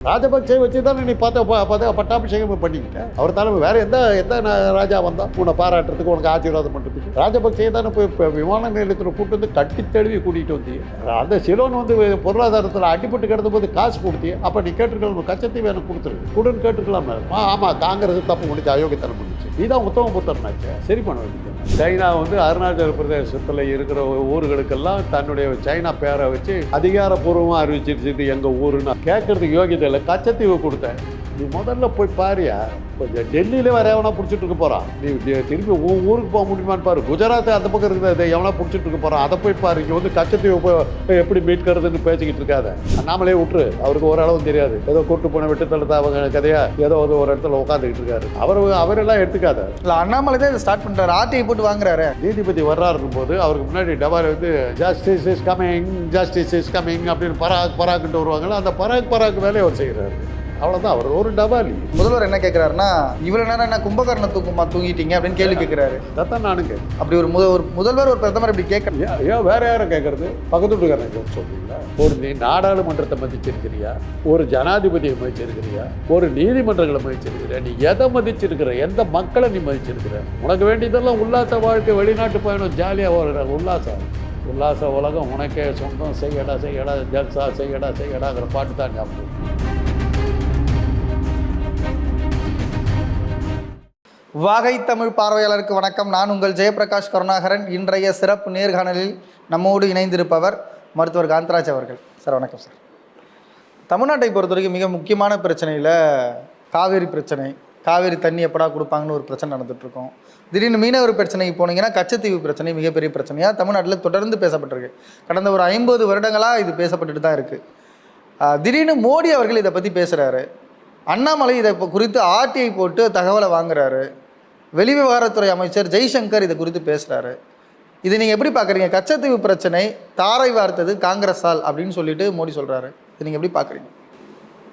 ராஜபக்சே வச்சுதான் நீ பார்த்த ப- பட்டாபிஷேகம் பண்ணிக்கிட்டேன் அவர் தலைமை வேற எந்த எந்த ராஜா வந்தா உன்னை பாராட்டுறதுக்கு உனக்கு ஆசீர்வாதம் பண்ணுறதுக்கு ராஜபக்சே தானே போய் இப்போ விமான நிலையத்தில் கூட்டு வந்து கட்டி தழுவி கூட்டிகிட்டு வந்தீங்க அந்த சிலோன் வந்து பொருளாதாரத்தில் அடிபட்டு கிடந்த போது காசு கொடுத்தி அப்போ நீ கேட்டுருக்கலாம் கச்சத்தை எனக்கு கொடுத்துருக்கு. கொடுன்னு கேட்டுருக்கலாம் ஆமாம் காங்கிரஸ் தப்பு முடிச்சு அயோக்கியத்தனம் பண்ணிச்சு இதுதான் உத்தம புத்தர்னாச்சு. சரி பண்ண வேண்டியது. சைனா வந்து அருணாச்சல பிரதேசத்தில் இருக்கிற ஊர்களுக்கெல்லாம் தன்னுடைய சைனா பேரை வச்சு அதிகாரப்பூர்வமாக அறிவிச்சிருச்சு எங்கள் ஊருன்னு. கேட்கறதுக்கு யோகியதை கச்சத்தீவு கொடுத்தேன். நீ முதல்ல போய் பாரியா. டெல்லியில் வேற எவனா பிடிச்சிட்டு இருக்க போகிறான் நீ திருப்பி உன் ஊருக்கு போக முடியுமான்னு பாரு. குஜராத் அந்த பக்கம் இருக்கிறத எவனா பிடிச்சிட்டு இருக்க போகிறான் அதை போய் பாரு. இங்கே வந்து கச்சத்தீவு போய் எப்படி மீட்கிறதுன்னு பேசிக்கிட்டு இருக்காத. நாமளே விட்டுரு அவருக்கு ஓரளவும் தெரியாது. ஏதோ கூட்டு போன விட்டு தள்ளத்த அவங்க கதையா? ஏதோ ஒரு இடத்துல உட்காந்துக்கிட்டு இருக்காரு. அவர் அவரெல்லாம் எடுத்துக்காத. இல்லை அண்ணாமலை தான் இதை ஸ்டார்ட் பண்ணுறாரு ஆர்டிஐ போட்டு வாங்குறாரு. நீதிபதி வர்றாருக்கும் போது அவருக்கு முன்னாடி டபால் வந்து justice is coming justice is coming அப்படின்னு பராக் பராக்குன்ட்டு வருவாங்கல்ல அந்த பராக் பராக் வேலையை அவர் செய்கிறாரு அவ்வளோதான் அவர் ஒரு டபாலி. முதல்வர் என்ன கேட்குறாருன்னா இவ்வளோ நேரம் என்ன கும்பகர்ண தூக்கமா தூங்கிட்டீங்க அப்படின்னு கேள்வி கேட்குறாரு நானும் கேட்குறேன் அப்படி ஒரு முத ஒரு முதல்வர் ஒரு பிரதமர் இப்படி கேட்க ஏன் ஏன் வேற யாரும் கேட்கறது பக்கத்து வீட்டுக்காரன் சொல்றீங்களா? ஒரு நீ நாடாளுமன்றத்தை மதிச்சிருக்கிறியா? ஒரு ஜனாதிபதியை மதிச்சிருக்கிறியா? ஒரு நீதிமன்றங்களை மதிச்சிருக்கிறியா? நீ எதை மதிச்சிருக்கிற? எந்த மக்களை நீ மதிச்சிருக்கிற? உனக்கு வேண்டியதெல்லாம் உல்லாச வாழ்க்கை வெளிநாட்டு பயணம் ஜாலியாக ஒரு உல்லாசம். உல்லாச உலகம் உனக்கே சொந்தம். செய்யடா செய்யடா ஜல்சா செய்யடா செய்யடாங்கிற பாட்டு தான் ஞாபகம் வாகை தமிழ் பார்வையாளருக்கு வணக்கம். நான் உங்கள் ஜெயபிரகாஷ் கருணாகரன். இன்றைய சிறப்பு நேர்காணலில் நம்மோடு இணைந்திருப்பவர் மருத்துவர் காந்தராஜ் அவர்கள். சார் வணக்கம் சார். தமிழ்நாட்டை பொறுத்த வரைக்கும் மிக முக்கியமான பிரச்சனையில் காவேரி பிரச்சனை காவேரி தண்ணி எப்படா கொடுப்பாங்கன்னு ஒரு பிரச்சனை நடந்துட்டுருக்கோம். திடீர்னு மீனவர் பிரச்சனைக்கு போனீங்கன்னா கச்சத்தீவு பிரச்சனை மிகப்பெரிய பிரச்சனையாக தமிழ்நாட்டில் தொடர்ந்து பேசப்பட்டிருக்கு. கடந்த ஒரு ஐம்பது வருடங்களாக இது பேசப்பட்டுட்டு தான் இருக்குது திடீர்னு மோடி அவர்கள் இதை பற்றி பேசுகிறாரு அண்ணாமலை இதை இப்போ குறித்து ஆர்டிஐ போட்டு தகவலை வாங்குறாரு. வெளிவிவகாரத்துறை அமைச்சர் ஜெய்சங்கர் இதை குறித்து பேசுகிறாரு இதை நீங்கள் எப்படி பார்க்குறீங்க கச்சத்தீவு பிரச்சனை தாரை வார்த்தது காங்கிரஸால் அப்படின்னு சொல்லிட்டு மோடி சொல்கிறாரு இதை நீங்கள் எப்படி பார்க்குறீங்க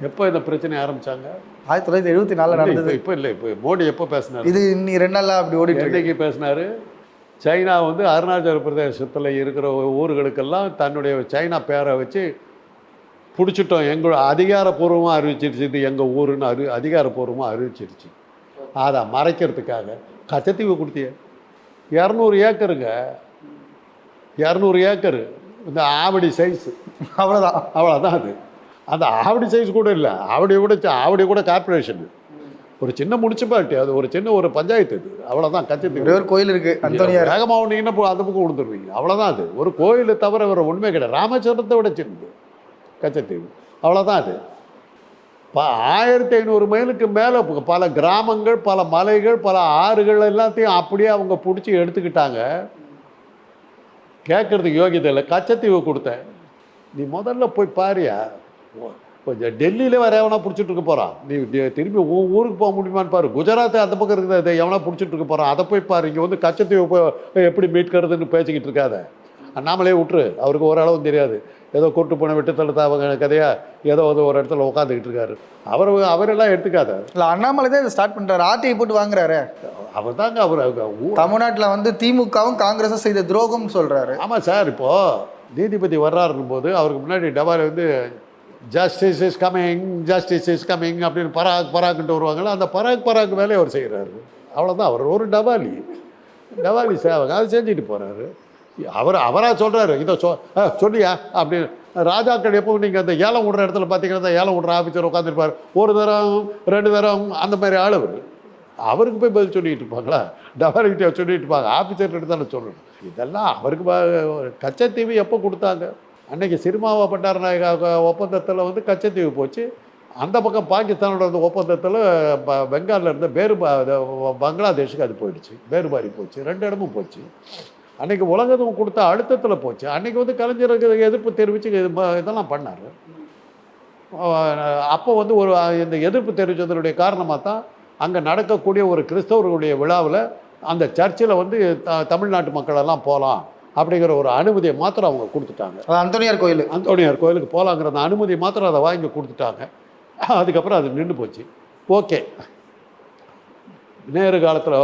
எப்போ இந்த பிரச்சனை ஆரம்பிச்சாங்க? ஆயிரத்தி தொள்ளாயிரத்தி எழுபத்தி நாலில் நடந்தது. இப்போ இல்லை இப்போ மோடி எப்போ பேசினார்? இது இன்னி ரெண்டு நாளாக அப்படி இருக்கு. என்னைக்கு பேசினாரு? சைனா வந்து அருணாச்சல பிரதேசத்தில் இருக்கிற ஊர்களுக்கெல்லாம் தன்னுடைய சைனா பேரை வச்சு பிடிச்சிட்டோம். எங்களோட அதிகாரப்பூர்வமாக அறிவிச்சிருச்சு. இது எங்கள் ஊருன்னு அறி அதிகாரப்பூர்வமாக அறிவிச்சிருச்சு. அதை மறைக்கிறதுக்காக. கச்சத்தீவு கொடுத்திய. இரநூறு ஏக்கருங்க. இரநூறு ஏக்கரு. இந்த ஆவடி சைஸு அவ்வளோதான் அவ்வளோதான் அது. அந்த ஆவடி சைஸ் கூட இல்லை. ஆவடி கூட ஆவடி கூட கார்ப்பரேஷன் ஒரு சின்ன முனிசிபாலிட்டி அது ஒரு சின்ன ஒரு பஞ்சாயத்து இது. அவ்வளோதான் கச்சத்தீவு. ஒரே கோயில் இருக்கு அந்தோனியார் வேகமாக ஒன்றீங்கன்னா அந்த பக்கம் கொடுத்துருவீங்க அவ்வளோதான் அது. ஒரு கோயிலை தவிர வேறு ஒன்றுமே கிடையாது. ராமேஸ்வரத்தை விட சின்னது. கச்சத்தீவு. அவ்வளோதான் அது. இப்போ ஆயிரத்தி ஐநூறு மைலுக்கு மேலே பல கிராமங்கள் பல மலைகள் பல ஆறுகள் எல்லாத்தையும் அப்படியே அவங்க பிடிச்சி எடுத்துக்கிட்டாங்க. கேட்குறதுக்கு யோகியதை இல்லை. கச்சத்தீவு கொடுத்தேன். நீ முதல்ல போய் பாரியா. கொஞ்சம் டெல்லியில் வேறு எவனா பிடிச்சிட்டு இருக்க போகிறான் நீ திரும்பி உன் ஊருக்கு போக முடியுமான்னு பாரு. குஜராத்தை அந்த பக்கம் இருக்கிறத எவனா பிடிச்சிட்டு இருக்க போகிறான் அதை போய் பாரு. இங்கே வந்து கச்சத்தீவு போய் எப்படி மீட்கிறதுன்னு பேசிக்கிட்டு இருக்காத. அண்ணாமலே விட்டுரு. அவருக்கு ஓரளவும் தெரியாது. ஏதோ கூட்டு போன விட்டு தள்ளத்த அவங்க கதையா? ஏதோ வந்து ஒரு இடத்துல உட்காந்துக்கிட்டு இருக்காரு. அவர் அவரெல்லாம் எடுத்துக்காத. இல்லை அண்ணாமலை தான் இதை ஸ்டார்ட் பண்ணுறாரு ஆர்டிஐ போட்டு வாங்குறாரு. அவர். தாங்க அவர் தமிழ்நாட்டில் வந்து திமுகவும் காங்கிரஸும் செய்த துரோகம்னு சொல்கிறாரு ஆமாம் சார் இப்போது நீதிபதி வர்றாருன்னும் போது அவருக்கு முன்னாடி டபால் வந்து justice is coming justice is coming அப்படின்னு பராக் பராக்குன்ட்டு வருவாங்கல்ல அந்த பராக் பராக் வேலையை அவர் செய்கிறாரு அவ்வளோதான் அவர் ஒரு டபாலி. டபாலி சேவக அதை செஞ்சுட்டு போகிறாரு அவர் அவராக சொல்கிறாரு இதை சொ ஆ, சொல்லியா அப்படின்னு ராஜாக்கள் எப்போவும் நீங்கள் அந்த ஏலம் விடுற இடத்துல பார்த்தீங்கன்னா அந்த ஏலம் விடுற ஆஃபீஸர் உட்காந்துருப்பார் ஒரு தரம் ரெண்டு தரம் அந்த மாதிரி ஆள் அவர் அவருக்கு போய் பதில் சொல்லிட்டு இருப்பாங்களா? டபாலிகிட்ட சொல்லிட்டு இருப்பாங்க. ஆஃபீஸர்கிட்ட தானே சொல்லணும். இதெல்லாம் அவருக்கு கச்சத்தீவு எப்போ கொடுத்தாங்க? அன்னைக்கு சிறுமாவா பண்டாரநாயக ஒப்பந்தத்தில் வந்து கச்சத்தீவு போச்சு. அந்த பக்கம் பாகிஸ்தானோட அந்த ஒப்பந்தத்தில் ப- பெங்காலில் இருந்த பேரு பங்களாதேஷுக்கு அது போயிடுச்சு. பேருபாரி போச்சு. ரெண்டு இடமும் போச்சு. அன்னைக்கு உலகத்தும் கொடுத்த அழுத்தத்தில் போச்சு. அன்னைக்கு வந்து கலைஞருக்கு எதிர்ப்பு தெரிவித்து இதெல்லாம் பண்ணார். அப்போ வந்து ஒரு இந்த எதிர்ப்பு தெரிவித்ததனுடைய காரணமாக தான் அங்கே நடக்கக்கூடிய ஒரு கிறிஸ்தவர்களுடைய விழாவில் அந்த சர்ச்சில் வந்து த தமிழ்நாட்டு மக்கள் எல்லாம் போகலாம் அப்படிங்கிற ஒரு அனுமதியை மாத்திரம் அவங்க கொடுத்துட்டாங்க. அந்தோனியார் கோயில். அந்தோணியார் கோயிலுக்கு போகலாங்கிற அந்த அனுமதியை மாத்திரம் அதை வாங்கி கொடுத்துட்டாங்க. அதுக்கப்புறம் அது நின்று போச்சு. ஓகே. நேரு காலத்தில்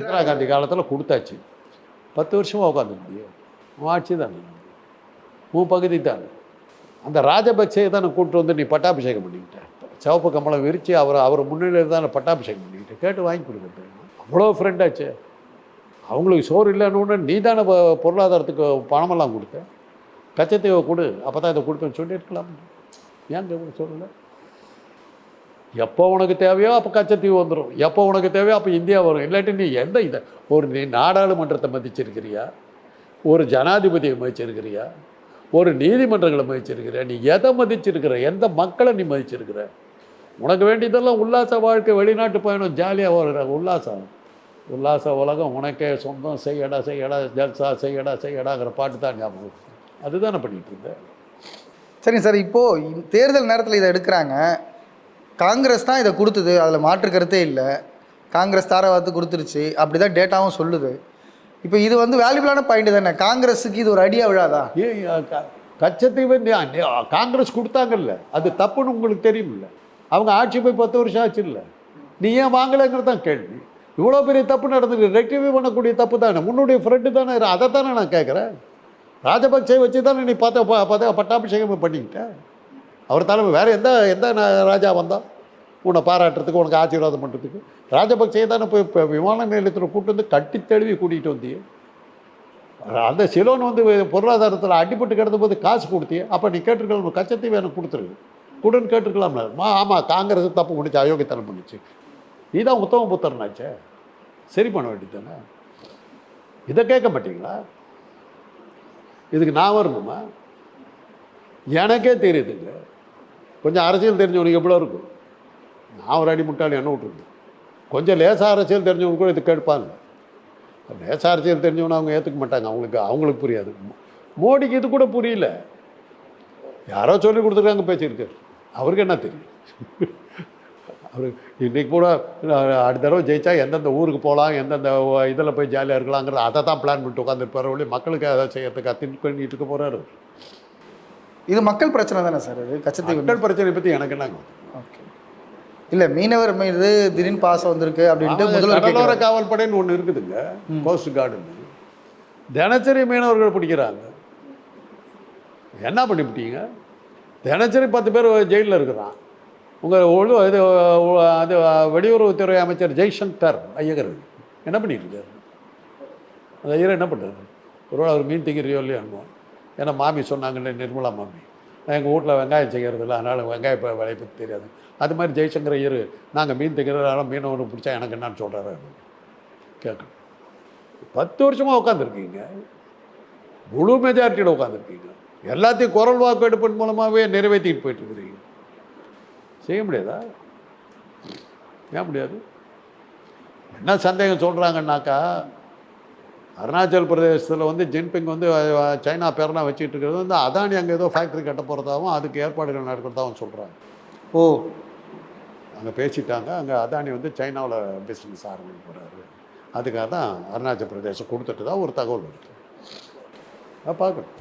இந்திரா காந்தி காலத்தில் கொடுத்தாச்சு. பத்து வருஷமாக உட்காந்துருந்தியோ உன் ஆட்சி தானே? உன் பகுதி தானே? அந்த ராஜபக்சையை தானே கூப்பிட்டு வந்து நீ பட்டாபிஷேகம் பண்ணிக்கிட்ட. சிவப்பு கம்பளம் விரித்து அவர் அவர் முன்னிலையில் தானே பட்டாபிஷேகம் பண்ணிக்கிட்டு. கேட்டு வாங்கி கொடுக்குறது அவ்வளோ ஃப்ரெண்டாச்சு அவங்களுக்கு சோறு இல்லைன்னு நீ தானே பொருளாதாரத்துக்கு பணமெல்லாம் கொடுத்த? கச்சத்தீவை கொடு அப்போ தான் இதை கொடுப்பேன்னு சொல்லியிருக்கலாம் ஏன் சொல்லலை எப்போ உனக்கு தேவையோ அப்போ கச்சத்தீவு வந்துடும் எப்போ உனக்கு தேவையோ அப்போ இந்தியா வரும். இல்லாட்டி நீ எந்த இதை ஒரு நீ நாடாளுமன்றத்தை மதிச்சிருக்கிறியா? ஒரு ஜனாதிபதியை மதிச்சிருக்கிறியா? ஒரு நீதிமன்றங்களை மதிச்சிருக்கிறியா? நீ எதை மதிச்சிருக்கிற? எந்த மக்களை நீ மதிச்சிருக்கிற? உனக்கு வேண்டியதெல்லாம் உல்லாச வாழ்க்கை வெளிநாட்டு பயணம் ஜாலியாக வருகிற உல்லாசம். உல்லாச உலகம் உனக்கே சொந்தம். செய்யடா செய்யடா ஜல்சா செய்யடா செய்யடாங்கிற பாட்டு தான் ஞாபகம் அதுதானே பண்ணிட்டு இருந்தேன் சரிங்க சார் இப்போது தேர்தல் நேரத்தில் இதை எடுக்கிறாங்க. காங்கிரஸ் தான் இதை கொடுத்தது அதில் மாற்று கருத்தே இல்லை. காங்கிரஸ் தாராவாத்து கொடுத்துருச்சு. அப்படி தான் டேட்டாவும் சொல்லுது. இப்போ இது வந்து வேல்யூபிளான பாயிண்ட் தானே? காங்கிரஸுக்கு இது ஒரு ஐடியா விழாதா? ஏன் க- காங்கிரஸ் கொடுத்தாங்கல்ல அது தப்புன்னு உங்களுக்கு தெரியுமில்ல? அவங்க ஆட்சி போய் பத்து வருஷம் ஆச்சு இல்லை? நீ ஏன் வாங்கலைங்கிறது தான் கேள்வி. இவ்வளோ பெரிய தப்பு நடந்துருக்கு ரெக்டிஃபை பண்ணக்கூடிய தப்பு தானே? உன்னுடைய ஃப்ரெண்டு தானே? அதை தானே நான் கேட்குறேன். ராஜபக்சே வச்சு தானே நீ பார்த்த ப- பட்டாபிஷேகம் பண்ணிக்கிட்டேன் அவர் தலைமை வேறு எந்த எந்த ராஜா வந்தா உன்னை பாராட்டுறதுக்கு உனக்கு ஆசீர்வாதம் பண்ணுறதுக்கு ராஜபக்சே தானே போய் இப்போ விமான நிலையத்தில் கூட்டு வந்து கட்டி தழுவி கூட்டிகிட்டு வந்தியே. அந்த சிலோன் வந்து பொருளாதாரத்தில் அடிபட்டு கிடந்த போது காசு கொடுத்தியே. அப்போ நீ கேட்டிருக்கலாம் கச்சத்தையும் எனக்கு கொடுத்துருக்கு கொடுன்னு கேட்டிருக்கலாம்ல. மா ஆமாம் காங்கிரஸ் தப்பு பண்ணிச்சு அயோக்கியத்தனம் பண்ணிச்சு. நீ தான் உத்தம புத்தரனாச்சே. சரி பண்ண வேண்டியது தானே இதை கேட்க மாட்டீங்களா? இதுக்கு நான் வரணுமா? எனக்கே தெரியுதுங்க. கொஞ்சம் அரசியல் தெரிஞ்சவனுக்கு எவ்வளோ இருக்கும்? நான் ஒரு அடி முட்டாளி என்ன விட்டுருக்கு கொஞ்சம் லேசாக அரசியல் தெரிஞ்சவங்க கூட இது கேட்பாங்க. லேச அரசியல் தெரிஞ்சவன அவங்க ஏற்றுக்க மாட்டாங்க. அவங்களுக்கு அவங்களுக்கு புரியாது. மோடிக்கு இது கூட புரியல. யாரோ சொல்லி கொடுத்துருக்காங்க பேசியிருக்காரு அவருக்கு என்ன தெரியும்? அவர் இன்னைக்கு கூட அடுத்த தடவை ஜெயிச்சா எந்தெந்த ஊருக்கு போகலாம் எந்தெந்த இதில் போய் ஜாலியாக இருக்கலாங்கிறத அதை தான் பிளான் பண்ணிட்டு உட்காந்துருப்பார் ஒளி மக்களுக்கு அதை செய்யறதுக்கு திங்க் பண்ணிட்டு இருக்க போகிறாரு இது மக்கள் பிரச்சனை தானே சார் இது கச்சத்தீவு மக்கள் பிரச்சனை பற்றி எனக்கு என்னங்க? ஓகே. இல்லை மீனவர் மீது திடீர்னு பாசம் வந்திருக்கு அப்படின்ட்டு முதல்வர் கடலோர. காவல்படைன்னு ஒன்று இருக்குதுங்க கோஸ்ட் கார்டுன்னு தினசரி மீனவர்கள் பிடிக்கிறாங்க. என்ன பண்ணிவிட்டீங்க தினசரி பத்து பேர் ஜெயிலில் இருக்கிறான். உங்கள் ஒழு இது அது வெளியுறவுத்துறை அமைச்சர் ஜெய்சங்கர் ஐயகர் என்ன பண்ணிட்டு இருக்காரு? அந்த ஐயர் என்ன பண்ணுறாரு ஒருவேளை அவர் மீன் திங்கிறியோ இல்லையோ என்னமோ. ஏன்னா மாமி சொன்னாங்கல்ல நிர்மலா மாமி. எங்கள் வீட்டில் வெங்காயம் செய்கிறது இல்லை அதனால் வெங்காய ப- விலை பற்றி தெரியாது. அது மாதிரி ஜெய்சங்கர் ஐயர் நாங்கள் மீன் தைக்கிறதால மீன் ஒன்று பிடிச்சா எனக்கு என்னன்னு சொல்கிறாரு கேட்கணும் பத்து வருஷமாக உட்காந்துருக்கீங்க முழு மெஜாரிட்டியில் உட்காந்துருக்கீங்க எல்லாத்தையும் குரல் வாக்கெடுப்பின் மூலமாகவே நிறைவேற்றிட்டு போயிட்டு இருக்கிறீங்க. செய்ய முடியாதா? ஏன் முடியாது? என்ன சந்தேகம் சொல்கிறாங்கன்னாக்கா அருணாச்சல் பிரதேசத்தில் வந்து ஜின்பிங் வந்து சைனா பேரெல்லாம் வச்சுக்கிட்டு இருக்கிறது வந்து அதானி அங்கே ஏதோ ஃபேக்ட்ரி கட்ட போகிறதாவும் அதுக்கு ஏற்பாடுகள் நடக்கிறதாவும் சொல்கிறாங்க ஓ. அங்கே பேசிட்டாங்க. அங்கே அதானி வந்து சைனாவில் பிஸ்னஸ் ஆரம்பிக்க போகிறாரு அதுக்காக தான் அருணாச்சல் பிரதேசம் கொடுத்துட்டு தான் ஒரு தகவல் இருக்குது பார்க்கணும்.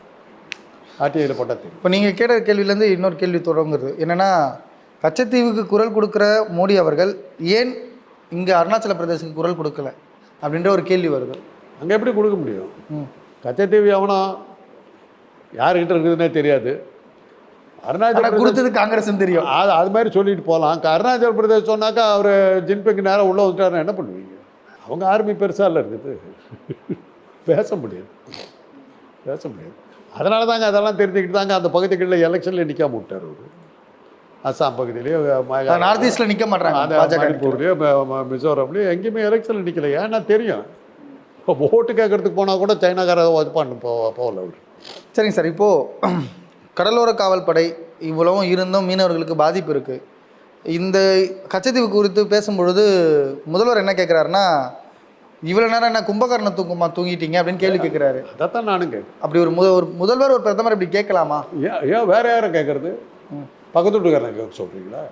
ஆர்டிஐயில் போட்டால் இப்போ நீங்கள் கேட்ட கேள்வியிலேருந்து இன்னொரு கேள்வி தொடங்குது என்னென்னா கச்சத்தீவுக்கு குரல் கொடுக்குற மோடி அவர்கள் ஏன் இங்கே அருணாச்சல பிரதேசத்துக்கு குரல் கொடுக்கல? அப்படின்ற ஒரு கேள்வி வருது. அங்கே எப்படி கொடுக்க முடியும்? ம். கச்சத்தீவு எவனோ? யாருக்கிட்ட இருக்குதுன்னே தெரியாது. அருணாச்சல் கொடுத்தது காங்கிரஸ் தெரியும். அது அது மாதிரி சொல்லிட்டு போகலாம் அருணாச்சல் பிரதேஷ் சொன்னாக்கா அவர் ஜின்பிங் நேரம் உள்ளே வந்துட்டாருன்னா என்ன பண்ணுவீங்க? அவங்க ஆர்மி பெருசாக இல்லை இருக்குது. பேச முடியாது. பேச முடியாது. அதனால தாங்க அதெல்லாம் தெரிஞ்சுக்கிட்டு தாங்க அந்த பகுதிகளில் எலெக்ஷனில் நிற்காம விட்டார் அவர். அஸ்ஸாம் பகுதியிலேயோ நார்த் ஈஸ்டில் நிற்க மாட்டாங்க அந்த மணிப்பூர்லேயோ மிசோரம்லேயோ எங்கேயுமே எலெக்ஷனில் நிற்கல ஏன்னா தெரியும். ஓட்டு கேட்கறதுக்கு போனால் கூட சைனாக்கார பண்ண போ போகல அவர். சரிங்க சார். இப்போது கடலோர காவல்படை இவ்வளவும் இருந்தும் மீனவர்களுக்கு பாதிப்பு இருக்குது இந்த கச்சத்தீவு குறித்து பேசும்பொழுது முதல்வர் என்ன கேட்குறாருன்னா இவ்வளோ நேரம் என்ன கும்பகர்ண தூக்கமா தூங்கிட்டீங்க அப்படின்னு கேள்வி கேட்குறாரு அதைத்தான் நானும் கேட்குறேன். அப்படி ஒரு முத ஒரு முதல்வர் ஒரு பிரதமர் இப்படி கேட்கலாமா? ஏன் ஏன் வேற யாரை கேட்கறது? பக்கத்து வீட்டுக்காரனை கேட்க சொல்கிறீங்களா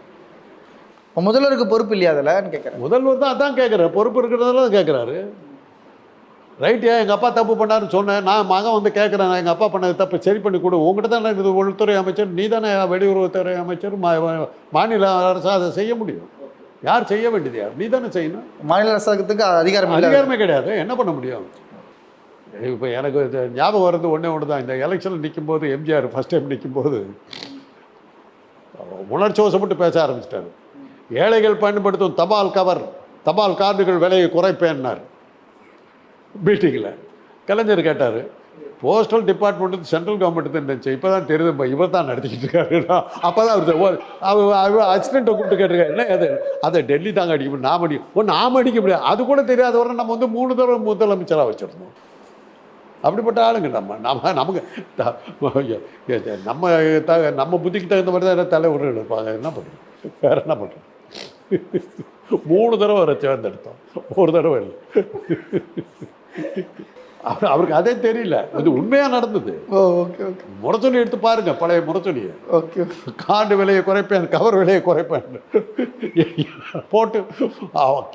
இப்ப முதல்வருக்கு பொறுப்பு இல்லையா அதில்ன்னு கேட்குறேன் முதல்வர் தான் அதான் கேட்குறாரு பொறுப்பு இருக்கிறதால கேட்குறாரு ரைட் ஏன் எங்கள் அப்பா தப்பு பண்ணாருன்னு சொன்னேன். நான் மகன் வந்து கேட்குறேன் எங்கள் அப்பா பண்ணது தப்பு சரி பண்ணி கொடு. உங்கள்கிட்ட தானே இது உள்துறை அமைச்சர் நீ தானே வெளியுறவுத்துறை அமைச்சர் மாநில அரசு அதை செய்ய முடியும். யார் செய்ய வேண்டியது யார்? நீ தானே செய்யணும். மாநில அரசாங்கத்துக்கு அதிகாரம் அதிகாரமே கிடையாது. என்ன பண்ண முடியும்? இப்போ எனக்கு ஞாபகம் வர்றது ஒன்றே ஒன்று தான். இந்த எலெக்ஷனில் நிற்கும்போது எம்ஜிஆர் ஃபஸ்ட் டைம் நிற்கும்போது உணர்ச்சி வசப்பட்டு பேச ஆரம்பிச்சிட்டாரு. ஏழைகள் பயன்படுத்தும் தபால் கவர் தபால் கார்டுகள் விலையை குறைப்பேன்னார். மீட்டிங்கில் கலைஞர் கேட்டார் போஸ்டல் டிபார்ட்மெண்ட் சென்ட்ரல் கவர்மெண்ட் இருந்துச்சு. இப்போ தான் தெரியுது இவர் தான் நடத்திக்கிட்டு இருக்காரு. அப்போ தான் அவர் அவர் அசிடென்ட்டை கூப்பிட்டு கேட்டிருக்காரு. என்ன அது? அதை டெல்லி தாங்க அடிக்க முடியும் நாம் அடிக்க ஓ நாம் அடிக்க முடியாது. அது கூட தெரியாதவரை நம்ம வந்து மூணு தடவை முதலமைச்சராக வச்சுருந்தோம். அப்படிப்பட்ட ஆளுங்க நம்ம. நம்ம நமக்கு நம்ம த நம்ம புத்திக்கு தகுந்த மாதிரி தான் தலைவர்கள் எடுப்பாங்க என்ன பண்ணுறோம் வேற என்ன பண்ணுறோம் மூணு தடவை வர தேர்ந்தெடுத்தோம். ஒரு தடவை இல்லை. அவர் அவருக்கு அதே தெரியல. இது உண்மையாக நடந்தது. Okay okay. முரசொலி எடுத்து பாருங்க பழைய முரசொலியை. ஓகே காண்டு விலையை குறைப்பேன் கவர் விலையை குறைப்பேன். போட்டு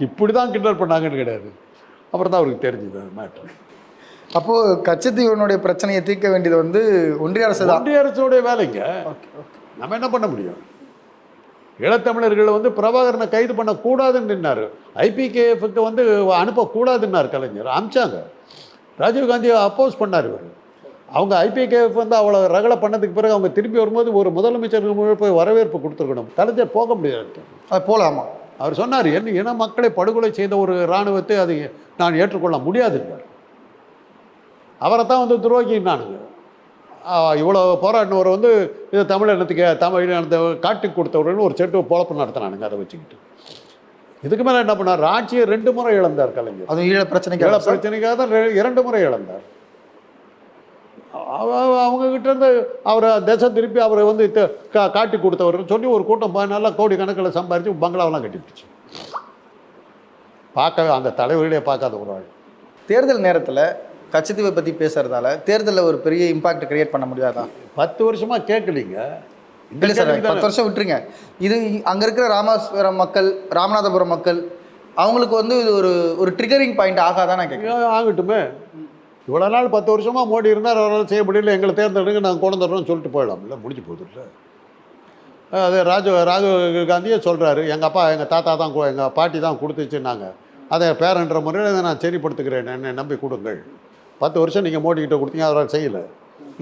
இப்படி தான் கிண்டல் பண்ணாங்கன்னு கிடையாது. அப்புறம் தான் அவருக்கு தெரிஞ்சுது அது மேட்ரு அப்போ கச்சத்தீவனுடைய பிரச்சனையை தீர்க்க வேண்டியது வந்து ஒன்றிய அரசு தான். ஒன்றிய அரசுடைய வேலைங்க. நம்ம என்ன பண்ண முடியும்? ஈழத்தமிழர்களை வந்து பிரபாகரனை கைது பண்ணக்கூடாதுன்னு நின்னாரு. ஐபிகேஎஃப்க்கு வந்து அனுப்பக்கூடாதுன்னார் கலைஞர். அமிச்சாங்க. ராஜீவ்காந்தியை அப்போஸ் பண்ணார் இவர். அவங்க ஐபிகேஎஃப் வந்து அவ்வளோ ரகலை பண்ணதுக்கு பிறகு அவங்க திரும்பி வரும்போது ஒரு முதலமைச்சருக்கு முன்னாடி போய் வரவேற்பு கொடுத்துருக்கணும். கலைஞர் போக முடியாது. அது போலாமா? அவர் சொன்னார் என்ன இன மக்களை படுகொலை செய்த ஒரு இராணுவத்தை அதை நான் ஏற்றுக்கொள்ள முடியாதுன்னார். அவரை தான் வந்து துரோகின்னானுங்க. ஆ, இவ்வளோ போராடினவர் வந்து இது தமிழ் இனத்துக்கு தமிழ் இனத்தை காட்டுக்கு கொடுத்தவர்னு ஒரு செட்டு பொழப்பு நடத்தினானுங்க அதை வச்சுக்கிட்டு. இதுக்கு மேலே என்ன பண்ணார்? ஆட்சியை ரெண்டு முறை இழந்தார் கலைஞர். அது ஈழ பிரச்சனைக்கு ஈழ பிரச்சனைக்காக தான் இரண்டு முறை இழந்தார். அவ- அவ- அவங்க கிட்ட இருந்து அவரை திசை திருப்பி அவரை வந்து கா காட்டி கொடுத்தவர்னு சொல்லி ஒரு கூட்டம் நல்லா கோடி கணக்கில் சம்பாரித்து பங்களாவெல்லாம் கட்டிப்பிடிச்சு பார்க்கவே அந்த தலைவர்களே பார்க்காத ஒரு ஆள். தேர்தல் நேரத்தில் கச்சத்தீவை பற்றி பேசுறதால தேர்தலில் ஒரு பெரிய இம்பாக்ட் கிரியேட் பண்ண முடியாதா? பத்து வருஷமா கேட்கலீங்க. இல்லை சார் பத்து வருஷம் விட்டுருங்க. இது அங்கே இருக்கிற ராமேஸ்வரம் மக்கள் ராமநாதபுரம் மக்கள் அவங்களுக்கு வந்து இது ஒரு ஒரு ட்ரிகரிங் பாயிண்ட் ஆகாதான் நான் கேட்குறேன் ஆகட்டுமே. இவ்வளோ நாள் பத்து வருஷமா மோடி இருந்தார் அவரால் செய்ய முடியல எங்களை தேர்ந்தெடுங்க நாங்கள் கொண்டு வந்துடுறோம்னு சொல்லிட்டு போயிடலாம்ல முடிஞ்சு போகுது இல்லை. அது ராஜீவ் ராஜீவ் காந்தியே சொல்கிறாரு எங்கள் அப்பா எங்கள் தாத்தா தான் எங்கள் பாட்டி தான் கொடுத்துச்சுன்னாங்க. அதை பேரன்ற முறையில் நான் சரிப்படுத்துக்கிறேன் என்னை நம்பி கொடுங்கள். பத்து வருஷம் நீங்கள் மோடி கிட்ட கொடுத்தீங்க அவரால் செய்யலை.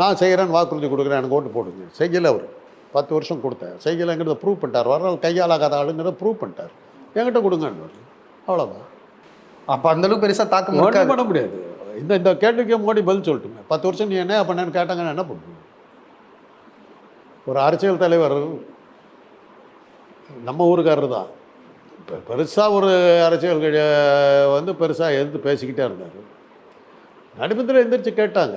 நான் செய்கிறேன்னு வாக்குறுதி கொடுக்குறேன் எனக்கு ஓட்டு போடுங்க. செய்யலை அவர். பத்து வருஷம் கொடுத்தேன் செய்யலைங்கிறத ப்ரூவ் பண்ணிட்டார். வரலாறு கையாலாகாத ஆளுங்கிறத ப்ரூவ் பண்ணிட்டார். என்கிட்ட கொடுங்கன்னு அவ்வளோதான் அப்போ அந்த அளவுக்கு பெருசாக தாக்கம் ஒன்றும் பண்ண முடியாது. இந்த இந்த கேள்விக்கு மோடி பதில் சொல்லட்டுமே. பத்து வருஷம் நீ என்ன பண்ணேன்னு கேட்டாங்கன்னா என்ன பண்ணுவீங்க? ஒரு அரசியல் தலைவர் நம்ம ஊருக்காரர் தான். இப்போ பெருசாக ஒரு அரசியல் வந்து பெருசாக எதிர்த்து பேசிக்கிட்டே இருந்தார். நடுமத்தில் எந்திரிச்சு கேட்டாங்க.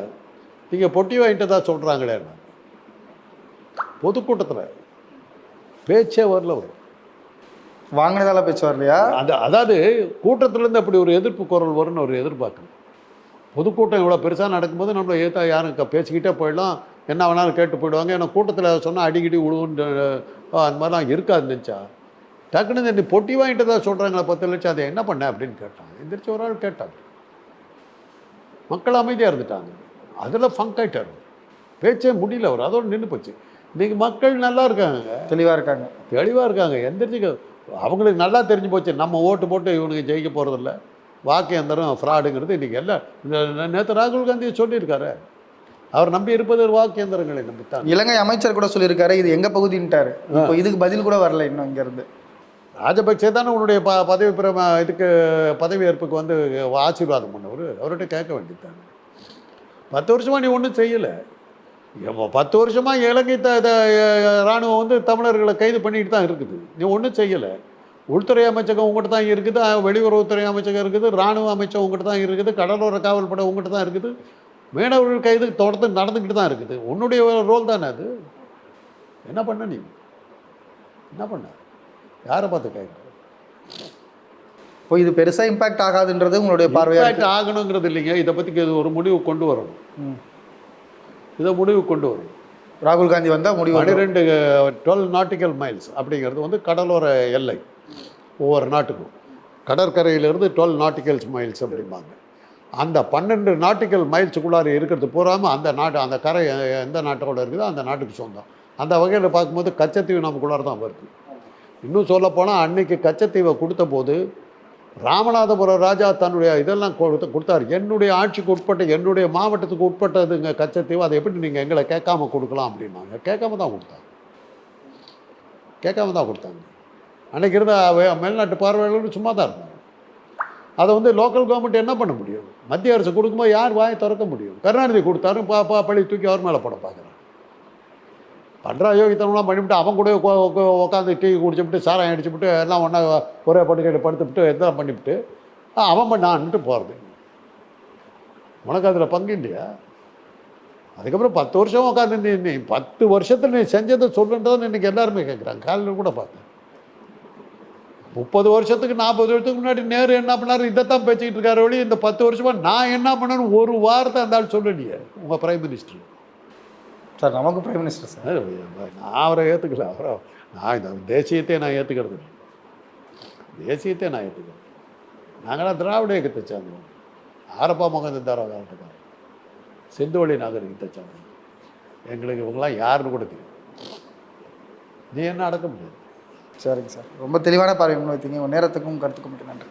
நீங்கள் பொட்டி வாங்கிட்டதா சொல்கிறாங்களே பொதுக்கூட்டத்தில் பேச்சே வரல வாங்கினதால பேச்சு வரலையா? அந்த அதாவது கூட்டத்திலேருந்து அப்படி ஒரு எதிர்ப்பு குரல் வரும்னு அவர் எதிர்பார்க்கல. பொதுக்கூட்டம் இவ்வளோ பெருசாக நடக்கும்போது நம்மளை ஏற்றா யாரும் பேசிக்கிட்டே போயிடலாம். என்ன வேணாலும் கேட்டு போயிடுவாங்க. ஏன்னா கூட்டத்தில் சொன்னால் அடிக்கடி விழுவுன்னு அஹ், அந்த மாதிரிலாம் இருக்காது நினச்சா. டக்குன்னு இந்த நீ பொட்டி வாங்கிட்டு தான் சொல்கிறாங்களே பத்து லட்சம் அதை என்ன பண்ண அப்படின்னு கேட்டாங்க. எந்திரிச்சு ஒரு ஆள் கேட்டாங்க. மக்கள் அமைதியாக இருந்துட்டாங்க. அதில் ஃபங்க் ஆயிட்டார். பேச்சே முடியல அவர். அதோட நின்று போச்சு. இன்றைக்கி மக்கள் நல்லா இருக்காங்க. தெளிவாக இருக்காங்க. தெளிவாக இருக்காங்க. எந்திரிச்சு அவங்களுக்கு நல்லா தெரிஞ்சு போச்சு. நம்ம ஓட்டு போட்டு இவனுக்கு ஜெயிக்க போகிறதில்ல வாக்கு எந்திரம் ஃப்ராடுங்கிறது இன்றைக்கி எல்லாம் நேற்று ராகுல் காந்தி சொல்லியிருக்காரு. அவர் நம்பி இருப்பது வாக்கு எந்திரங்களை நம்பித்தான். இலங்கை அமைச்சர் கூட சொல்லியிருக்காரு இது எங்க பகுதின்ட்டாரு. இப்போ இதுக்கு பதில் கூட வரல இன்னும் இங்க இருந்து ராஜபக்சே தானே உன்னுடைய ப பதவி பிரம இதுக்கு பதவி ஏற்புக்கு வந்து ஆசீர்வாதம் பண்ணவர். அவர்கிட்ட கேட்க வேண்டியதுதானே. பத்து வருஷமாக நீ ஒன்றும் செய்யலை. பத்து வருஷமாக இலங்கை த இராணுவம் வந்து தமிழர்களை கைது பண்ணிட்டு தான் இருக்குது. நீ ஒன்றும் செய்யலை. உள்துறை அமைச்சகம் உங்கள்கிட்ட தான் இருக்குது. வெளியுறவுத்துறை அமைச்சகம் இருக்குது. இராணுவ அமைச்சகம் உங்கள்கிட்ட தான் இருக்குது. கடலோர காவல் படை உங்கள்கிட்ட தான் இருக்குது. மீனவர்கள் கைது தொடர்ந்து நடந்துக்கிட்டு தான் இருக்குது. உன்னுடைய ரோல் தானே அது? என்ன பண்ண நீ? என்ன பண்ண? யாரை பார்த்து கேட்குற இப்போ இது பெருசா இம்பாக்ட் ஆகாதுன்றது உங்களுடைய பார்வையா இம்பாக்ட் இருக்கு? ஆகணுங்கிறது இல்லைங்க. இதை பற்றி இது ஒரு முடிவு கொண்டு வரணும். இதை முடிவு கொண்டு வரணும். ராகுல் காந்தி வந்தா முடிவு. பன்னிரெண்டு டுவெல் நாட்டிக்கல் மைல்ஸ் அப்படிங்கிறது வந்து கடலோர எல்லை. ஒவ்வொரு நாட்டுக்கும். கடற்கரையிலேருந்து டுவெல் நாட்டிக்கல்ஸ் மைல்ஸ் அப்படிம்பாங்க. அந்த பன்னெண்டு நாட்டிக்கல் மைல்ஸுக்குள்ளார இருக்கிறது பூராமல் அந்த நாட்டு அந்த கரை எந்த நாட்டோட இருக்குதோ அந்த நாட்டுக்கு சொந்தம். அந்த வகையில் பார்க்கும்போது கச்சத்தீவு நமக்குள்ளார தான் வருது. இன்னும் சொல்லப்போனால் அன்னைக்கு கச்சத்தீவை கொடுத்த போது ராமநாதபுரம் ராஜா தன்னுடைய இதெல்லாம் கொடுத்து கொடுத்தாரு. என்னுடைய ஆட்சிக்கு உட்பட்ட என்னுடைய மாவட்டத்துக்கு உட்பட்டதுங்க கச்சத்தீவு அதை எப்படி நீங்கள் எங்களை கேட்காம கொடுக்கலாம் அப்படின்னாங்க. கேட்காம தான் கொடுத்தாங்க. கேட்காம தான் கொடுத்தாங்க. அன்னைக்கு இருந்த மேல்நாட்டு பார்வையாளர்கள் சும்மா தான் இருந்தாங்க. அதை வந்து லோக்கல் கவர்மெண்ட் என்ன பண்ண முடியும்? மத்திய அரசு கொடுக்கும்போது யார் வாயை திறக்க முடியும்? கருணாநிதி கொடுத்தாரு பா பா பழி தூக்கி அவர் மேலே போட பார்க்குறாங்க பண்ணுற யோகித்தனம்லாம் பண்ணிவிட்டு அவன் கூட உட்காந்து டீ குடிச்சுவிட்டு சாராயம் அடிச்சுவிட்டு எல்லாம் ஒன்றா ஒரே படுக்கையில் படுத்துவிட்டு இதெல்லாம் பண்ணிவிட்டு அவன் பண்ணான்ட்டு போகிறது உனக்கு அதில் பங்கு இல்லையா? அதுக்கப்புறம் பத்து வருஷம் உட்காந்து நீ நீ பத்து வருஷத்தில் நீ செஞ்சதை சொல்லுன்றதை இன்றைக்கி எல்லாருமே கேட்குறாங்க காலையில் கூட பார்த்தேன். முப்பது வருஷத்துக்கு நாற்பது வருஷத்துக்கு முன்னாடி நேரு என்ன பண்ணாரு? இதைத்தான் பேசிக்கிட்டு இருக்காரு வழி இந்த பத்து வருஷமாக நான் என்ன பண்ணேன்னு ஒரு வாரத்தை அந்த ஆள் சொல்லலையே உங்கள் பிரைம் மினிஸ்டர் சார் நமக்கு பிரைம் மினிஸ்டர் சார். நான் அவரை ஏற்றுக்கல அவரை நான் இந்த தேசியத்தை நான் ஏற்றுக்கிறது. தேசியத்தை நான் ஏற்றுக்கிறேன் நாங்களாம் திராவிட இயக்கத்தை சேர்ந்தோம் ஆரப்பா மகந்தாரா காலத்துக்காரன் செந்துவழி நாகரிகத்தை சேர்ந்தோம் எங்களுக்கு இவங்களாம் யாருன்னு கூட தெரியும் நீ என்ன அடக்க முடியாது? சரிங்க சார். ரொம்ப தெளிவான பார்வை முன்வைத்தீங்க. உங்கள் நேரத்துக்கும் கருத்துக்கும் மிக்க நன்றி.